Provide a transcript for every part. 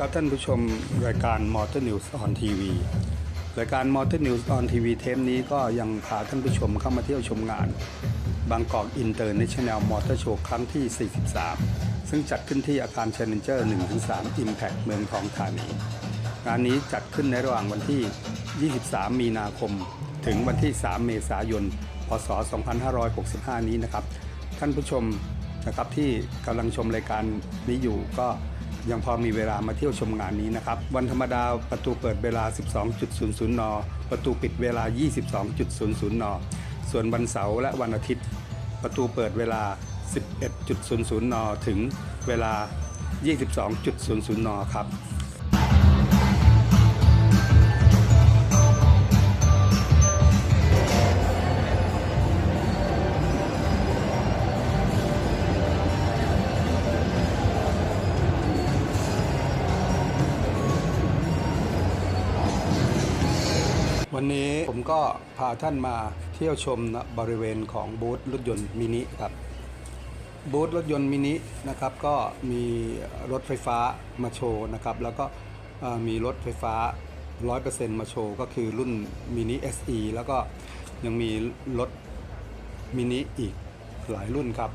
ครับท่านผู้ชมรายการ Motor News on TV รายการ Motor News on TV เทปนี้ก็ยังพาท่านผู้ชมเข้ามาเที่ยวชมงาน บางกอกอินเตอร์เนชั่นแนลมอเตอร์โชว์ครั้งที่ 43 ซึ่งจัดขึ้นที่อาคารเชนเจอร์ 1-3 Impact เมืองทองธานี งานนี้จัดขึ้นในระหว่างวันที่ 23 มีนาคม ถึงวันที่ 3 เมษายน พศ 2565 นี้นะครับ ท่านผู้ชมนะครับที่กำลังชมรายการนี้อยู่ก็ ยังพอมีเวลามาเที่ยวชมงานนี้นะครับ วันธรรมดาประตูเปิดเวลา 12.00 น ประตูปิดเวลา 22.00 น ส่วนวันเสาร์และวันอาทิตย์ ประตูเปิดเวลา 11.00 น ถึงเวลา 22.00 น ครับ วันนี้ผมก็พาท่านมาเที่ยวชมนะบริเวณของบูธรถยนต์มินิครับบูธรถยนต์มินินะครับก็มีรถไฟฟ้ามาโชว์นะครับแล้วก็มีรถไฟฟ้า 100%มาโชว์ก็คือรุ่นมินิ SE แล้วก็ยังมีรถมินิอีกหลายรุ่นครับ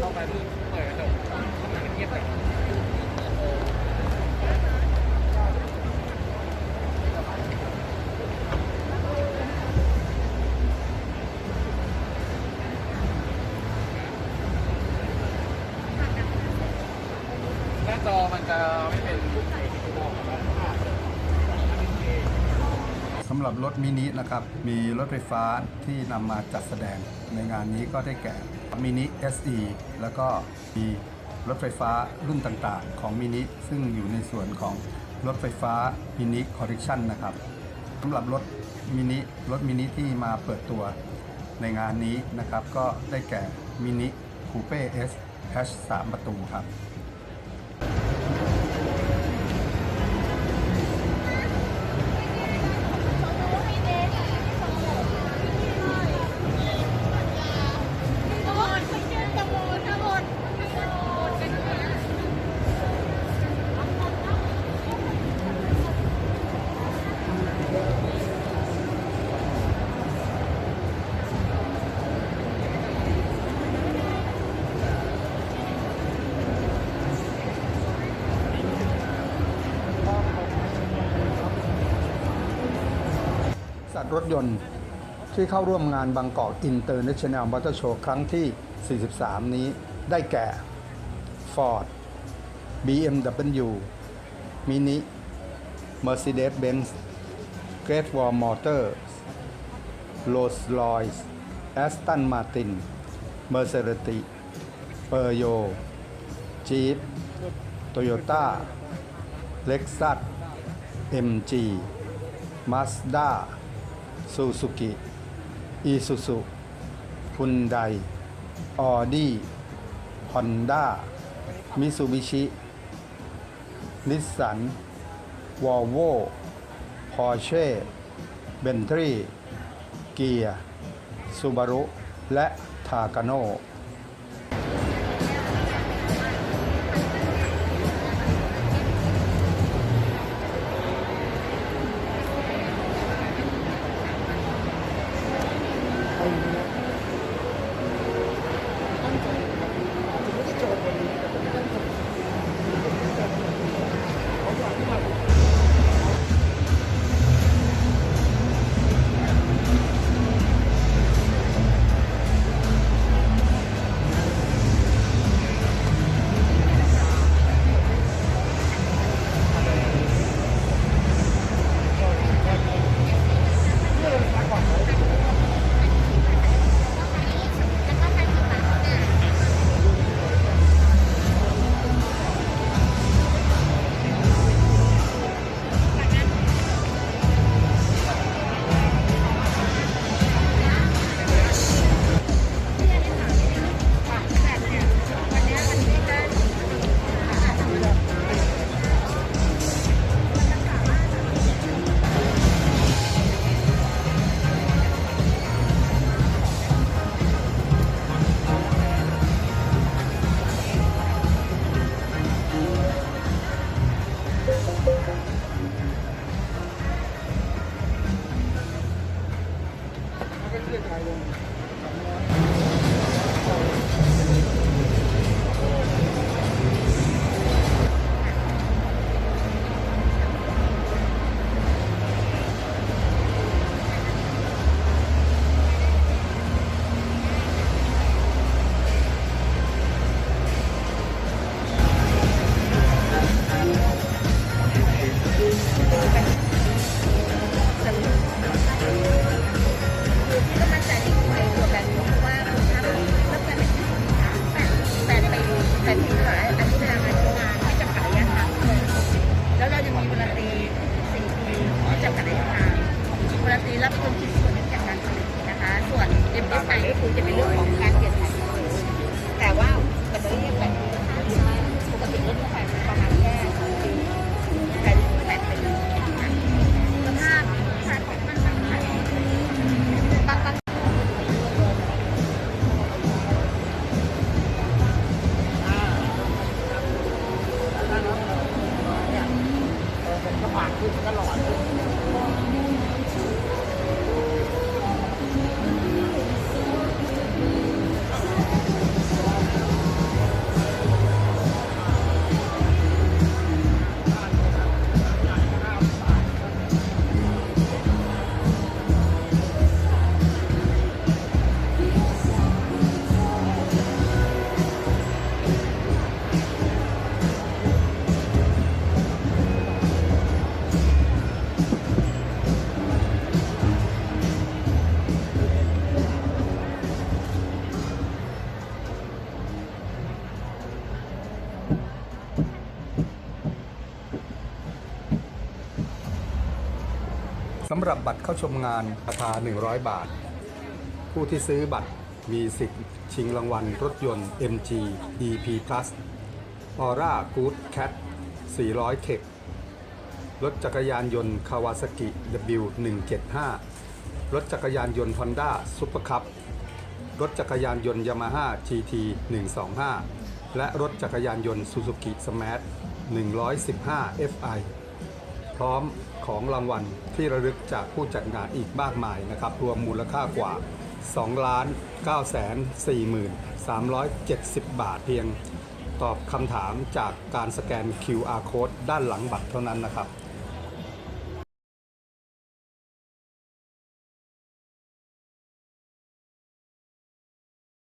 เข้าไปปุ๊บเปิดกระจกข้างหลังเงียบไป หน้า จอมันจะไม่เป็นสำหรับรถมินินะครับ มีรถไฟฟ้าที่นำมาจัดแสดงในงานนี้ก็ได้แก่มินิ SE แล้วก็มีรถไฟฟ้ารุ่นต่างๆ ของมินิซึ่งอยู่ในส่วนของรถไฟฟ้ามินิคอร์ r ิชันนะครับสำหรับรถมินิรถมินิที่มาเปิดตัวในงานนี้นะครับ ก็ได้แก่มินิคูเป้ S H 3ประตูครับ สัตว์รถยนต์ที่เข้าร่วมงานบางกอกอินเตอร์เนชั่นแนลมอเตอร์โชว์ครั้งที่ 43 นี้ได้แก่ Ford BMW Mini Mercedes-Benz Great Wall Motors Rolls-Royce Aston Martin Maserati Peugeot Jeep Toyota Lexus MG Mazda ซูซูกิ อีซูซูฮุนไดออดี้ฮอนด้ามิซูบิชินิสสันวอลโวพอร์เช่เบนทรีเกียร์ซูบารุและทากาโน คือ รันตีรับจนชิ้นส่วนจากการผลิตนะคะ ส่วน MSI ก็คือจะเป็นเรื่องของการเปลี่ยนถ่ายแต่ว่าำหรับบัตรเข้าชมงานราคา 100 บาท ผู้ที่ซื้อบัตรมีสิทธิ์ชิงรางวัลรถยนต์ MG EP Plus Aura Good Cat 400 Tech รถจักรยานยนต์ Kawasaki W175 รถจักรยานยนต์ Honda Super Cup รถจักรยานยนต์ Yamaha GT 125 และรถจักรยานยนต์ Suzuki Smart 115 Fi พร้อมของรางวัลที่ระลึกจากผู้จัดงานอีกมากมายนะครับ รวมมูลค่ากว่า 2 ล้าน9แสน4หมื่น370 บาทเพียง ตอบคำถามจากการสแกน QR code ด้านหลังบัตรเท่านั้นนะครับ